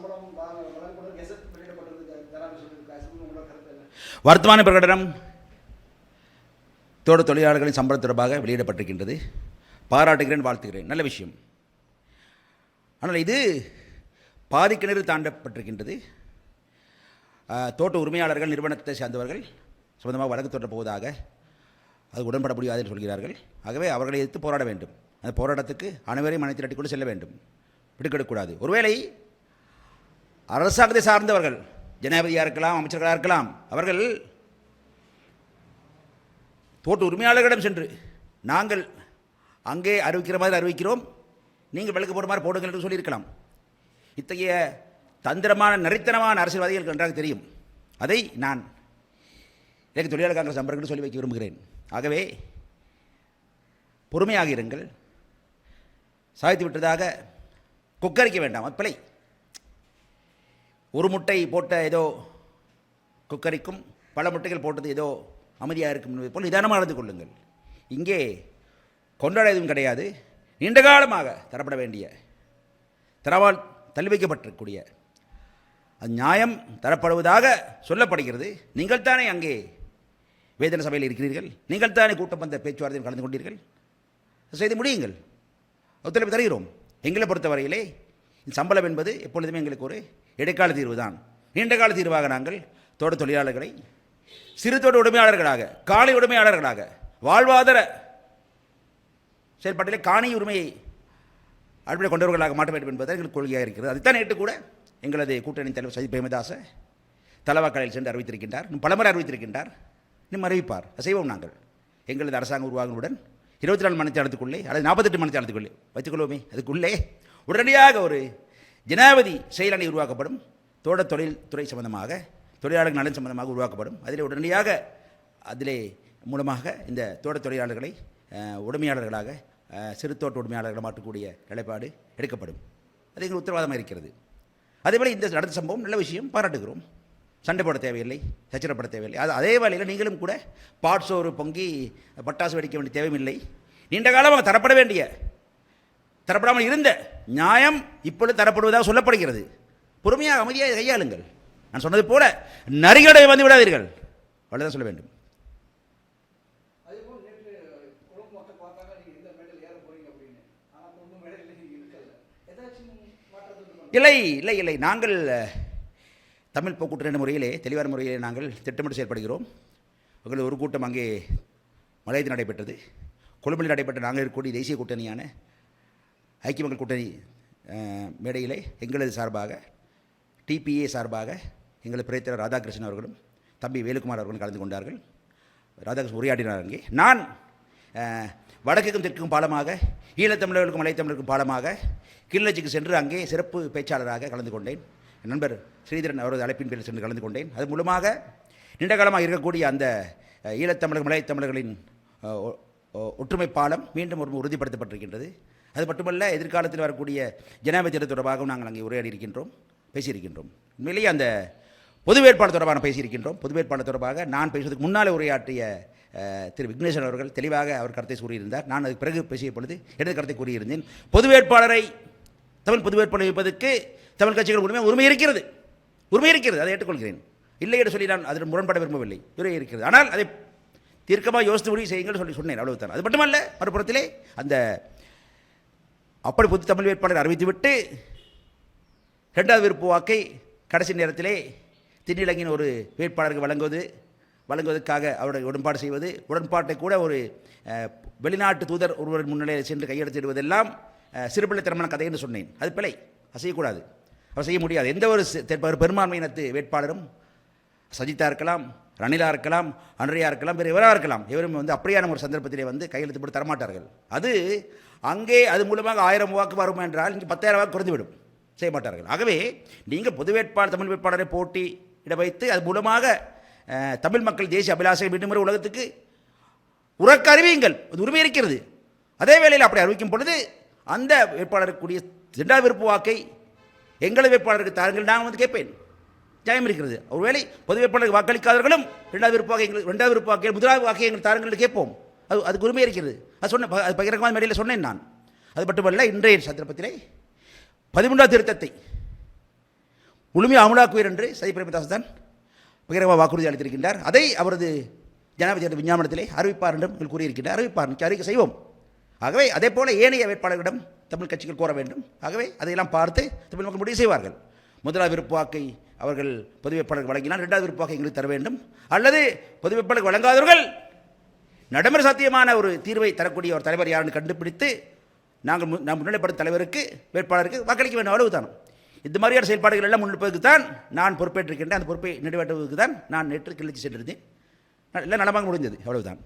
சம்பளம் வழங்கப்படும் கெசட் உங்களோட கருத்து என்ன? வர்த்தமான பிரகடனம். தோட்ட தொழிலாளர்களின் சம்பளம் தொடர்பாக வெளியிடப்பட்டிருக்கின்றது. பாராட்டுகிறேன் வாழ்த்துகிறேன். நல்ல விஷயம். ஆனால் இது பாதிக்கிணறு தாண்டப்பட்டிருக்கின்றது. தோட்ட உரிமையாளர்கள் நிறுவனத்தை சேர்ந்தவர்கள் சொந்தமாக வழக்கு தொடர போவதாக அது உடன்பட முடியாது என்று சொல்கிறார்கள். ஆகவே அவர்களை எதிர்த்து போராட வேண்டும். அந்த போராட்டத்துக்கு அனைவரையும் மனத்திரட்டி கொண்டு செல்ல வேண்டும். விட்டுக்கொடுக்கூடாது ஒருவேளை அரசாங்கத்தை சார்ந்தவர்கள் ஜனாதிபதியாக இருக்கலாம் அமைச்சர்களாக இருக்கலாம் அவர்கள் தோட்ட உரிமையாளர்களிடம் சென்று நாங்கள் அங்கே அறிவிக்கிற மாதிரி அறிவிக்கிறோம். நீங்கள் விளக்கு போடுற மாதிரி போடுங்கள் என்று சொல்லியிருக்கலாம். இத்தகைய தந்திரமான நரித்தனமான அரசியல்வாதிகள் நன்றாக தெரியும். அதை நான் எனக்கு தொழிலாளர் காங்கிரஸ் நம்பர்கள் சொல்லி வைக்க விரும்புகிறேன். ஆகவே பொறுமையாக இருங்கள் சாய்த்து விட்டதாக கொக்கரிக்க வேண்டாம். அது பிழை ஒரு முட்டை போட்ட ஏதோ குக்கரிக்கும் பல முட்டைகள் போட்டது ஏதோ அமைதியாக இருக்கும் என்பது போல் நிதானமாக நடந்து கொள்ளுங்கள். இங்கே கொண்டாட எதுவும் கிடையாது. நீண்ட காலமாக தரப்பட வேண்டிய தரவால் தள்ளி வைக்கப்பட்டிருக்கக்கூடிய அது நியாயம் தரப்படுவதாக சொல்லப்படுகிறது. நீங்கள் தானே அங்கே வேதன சபையில் இருக்கிறீர்கள். நீங்கள் தானே கூட்டம் வந்த பேச்சுவார்த்தையில் கலந்து கொண்டீர்கள். செய்து முடியுங்கள். ஒத்துழைப்பு தருகிறோம். எங்களை பொறுத்தவரையிலே சம்பளம் என்பது எப்பொழுதுமே எங்களுக்கு ஒரு இடைக்கால தீர்வு தான் நீண்ட கால தீர்வாக நாங்கள் தோட்ட தொழிலாளர்களை சிறு தோட்ட உரிமையாளர்களாக காலை உரிமையாளர்களாக வாழ்வாதார செயல்பாட்டிலே காணி உரிமையை அடிப்படை கொண்டவர்களாக மாற்ற வேண்டும் என்பது எங்களுக்கு கொள்கையாக இருக்கிறது. அதைத்தான் நேற்று கூட எங்களது கூட்டணி தலைவர் சஜித் பிரேமதாச தலவாக்கலையில் சென்று அறிவித்திருக்கின்றார். பலமுறை அறிவித்திருக்கின்றார். இன்னும் அறிவிப்பார். அதை செய்வோம் நாங்கள். எங்களது அரசாங்க உருவாகுடன் இருபத்தி நாலு மணி நேரத்துக்குள்ளே அல்லது நாற்பத்தெட்டு மணி நேரத்துக்குள்ளே வைத்துக்கொள்வோமே அதுக்குள்ளே உடனடியாக ஒரு ஜனாதிபதி செயலணி உருவாக்கப்படும். தோட்ட தொழில் துறை சம்பந்தமாக தொழிலாளர் நலன் சம்பந்தமாக உருவாக்கப்படும். அதில் உடனடியாக அதிலே மூலமாக இந்த தோட்ட தொழிலாளர்களை உடமையாளர்களாக உரிமையாளர்களாக சிறு தோட்ட உரிமையாளர்களை மாற்றக்கூடிய நிலைப்பாடு எடுக்கப்படும். அது எங்கள் உத்தரவாதமாக இருக்கிறது. அதேபோல் இந்த நடந்த சம்பவம் நல்ல விஷயம் பாராட்டுகிறோம். சண்டை போட தேவையில்லை சச்சரப்பட தேவையில்லை. அது அதே வேலையில் நீங்களும் கூட பாட்ஸோறு பொங்கி பட்டாசு வெடிக்க வேண்டிய தேவையில்லை நீண்ட காலமாக தரப்பட வேண்டிய தரப்படாமல் இருந்த நியாயம் இப்பொழுது தரப்படுவதாக சொல்லப்படுகிறது. பொறுமையாக அமைதியாக கையாளுங்கள். நான் சொன்னது போல நரிகளை வந்து விடாதீர்கள். அவ்வளோதான் சொல்ல வேண்டும். இல்லை இல்லை இல்லை. நாங்கள் தமிழ் என்ற முறையிலே தெளிவான முறையிலே நாங்கள் திட்டமிட்டு செயல்படுகிறோம். எங்கள் ஒரு கூட்டம் அங்கே மலையத்தில் நடைபெற்றது. கொழும்பில் நடைபெற்ற நாங்கள் இருக்கக்கூடிய தேசிய கூட்டணியான ஐக்கிய மக்கள் கூட்டணி மேடையில் மேடையிலே எங்களது சார்பாக டிபிஏ சார்பாக எங்களது பிரேத்தர் ராதாகிருஷ்ணன் அவர்களும் தம்பி வேலுக்குமார் அவர்களும் கலந்து கொண்டார்கள். ராதாகிருஷ்ணன் உரையாடினார் அங்கே. நான் வடக்குக்கும் தெற்கும் பாலமாக ஈழத்தமிழர்களுக்கும் மலைத்தமிழருக்கும் பாலமாக கிளிநொச்சிக்கு சென்று அங்கே சிறப்பு பேச்சாளராக கலந்து கொண்டேன். நண்பர் ஸ்ரீதரன் அவரது அழைப்பின் பேரில் சென்று கலந்து கொண்டேன். அது மூலமாக நீண்டகாலமாக இருக்கக்கூடிய அந்த ஈழத்தமிழர் மலைத்தமிழர்களின் ஒ- ஒற்றுமை பாலம் மீண்டும் ஒரு உறுதிப்படுத்தப்பட்டிருக்கின்றது. அது மட்டுமல்ல எதிர்காலத்தில் வரக்கூடிய ஜனாதிபதி தொடர்பாகவும் நாங்கள் அங்கே உரையாடி இருக்கின்றோம் பேசியிருக்கின்றோம். உண்மையிலேயே அந்த பொது வேட்பாளர் தொடர்பான பேசியிருக்கின்றோம். பொது வேட்பாளர் தொடர்பாக நான் பேசுவதற்கு முன்னால் உரையாற்றிய திரு விக்னேஸ்வரன் அவர்கள் தெளிவாக அவர் கருத்தை கூறியிருந்தார். நான் அதுக்கு பிறகு பேசிய பொழுது எனது கருத்தை கூறியிருந்தேன். பொது வேட்பாளரை தமிழ் பொது வேட்பாளர் வைப்பதற்கு தமிழ் கட்சிகள் உரிமை உரிமை இருக்கிறது. உரிமை இருக்கிறது அதை ஏற்றுக்கொள்கிறேன். இல்லை என்று சொல்லி நான் அதில் முரண்பட விரும்பவில்லை. உரிமை இருக்கிறது. ஆனால் அதை தீர்க்கமாக யோசித்து முடிவு செய்யுங்கள் சொல்லி சொன்னேன் அவ்வளவுதான். அது மட்டுமல்ல மறுபுறத்திலே அந்த அப்படி புது தமிழ் வேட்பாளர் அறிவித்துவிட்டு ரெண்டாவது விருப்பு வாக்கை கடைசி நேரத்திலே தின்னிலங்கின் ஒரு வேட்பாளருக்கு வழங்குவது வழங்குவதற்காக அவருடைய உடன்பாடு செய்வது உடன்பாட்டை கூட ஒரு வெளிநாட்டு தூதர் ஒருவர் முன்னிலையில் சென்று கையெழுத்திடுவதெல்லாம் சிறுபிள்ளைத்தனமான கதை என்று சொன்னேன். அது பிழை. அது செய்யக்கூடாது அவர் செய்ய முடியாது. எந்த ஒரு சி- இனத்து ஒரு பெரும்பான்மையினத்து வேட்பாளரும் சஜித்தா இருக்கலாம் ரணிலாக இருக்கலாம் அன்றையாக இருக்கலாம் வேறு இவராக இருக்கலாம் இவரும் வந்து அப்படியான ஒரு சந்தர்ப்பத்திலே வந்து கையெழுத்து போட்டு தரமாட்டார்கள். அது அங்கே அது மூலமாக ஆயிரம் வாக்கு வரும் என்றால் இங்கே பத்தாயிரம் வாக்கு குறைந்துவிடும். செய்ய மாட்டார்கள். ஆகவே நீங்கள் பொது வேட்பாளர் தமிழ் வேட்பாளரை போட்டி இட வைத்து அது மூலமாக தமிழ் மக்கள் தேசிய அபிலாஷை மீண்டும் ஒரு உலகத்துக்கு உறக்க அறிவியுங்கள். அது உரிமை இருக்கிறது. அதே வேளையில் அப்படி அறிவிக்கும் பொழுது அந்த வேட்பாளருக்குரிய இரண்டாவது விருப்பு வாக்கை எங்களது வேட்பாளருக்கு தாருங்கள் நான் வந்து கேட்பேன். நியாயம் இருக்கிறது. ஒருவேளை பொது வேட்பாளருக்கு வாக்களிக்காதவர்களும் இரண்டாவது விருப்பு எங்களுக்கு ரெண்டாவது விருப்பு முதலாவது வாக்கை எங்கள் தாருங்கள் கேட்போம். அது அதுக்கு உரிமை இருக்கிறது. அது சொன்ன அது பகிரங்கமான மேடையில் சொன்னேன் நான். அது மட்டுமல்ல இன்றைய சந்தர்ப்பத்திலே பதிமூன்றாவது திருத்தத்தை முழுமையாக அமலாக்குவீர் என்று சதி பிரேமதாஸ் தான் பகிரங்கமாக வாக்குறுதி அளித்திருக்கின்றார். அதை அவரது ஜனாதிபதி விஞ்ஞாபனத்திலே அறிவிப்பார் என்றும் எங்கள் கூறியிருக்கின்றார். அறிவிப்பார் நிச்சயம் அறிக்கை செய்வோம். ஆகவே அதே போல ஏனைய வேட்பாளர்களிடம் தமிழ் கட்சிகள் கோர வேண்டும். ஆகவே அதையெல்லாம் பார்த்து தமிழ் மக்கள் முடிவு செய்வார்கள். முதலாவது விருப்பு வாக்கை அவர்கள் பொது வேட்பாளர்கள் வழங்கினால் இரண்டாவது விருப்பு எங்களுக்கு தர வேண்டும். அல்லது பொது வேட்பாளர் வழங்காதவர்கள் நடைமுறை சாத்தியமான ஒரு தீர்வை தரக்கூடிய ஒரு தலைவர் யாருன்னு கண்டுபிடித்து நாங்கள் மு- முன்னிலைப்படும் முன்னிலைப்படுத்த தலைவருக்கு வேட்பாளருக்கு வாக்களிக்க வேண்டும். அவ்வளவுதான். இந்த மாதிரியான செயல்பாடுகள் எல்லாம் முன்னெடுப்பதற்கு தான் நான் பொறுப்பேற்றிருக்கின்றேன். அந்த பொறுப்பை நிறைவேற்றுவதற்கு தான் நான் நேற்று கிளர்ச்சி சென்றிருந்தேன். எல்லாம் நலமாக முடிஞ்சது அவ்வளவுதான்.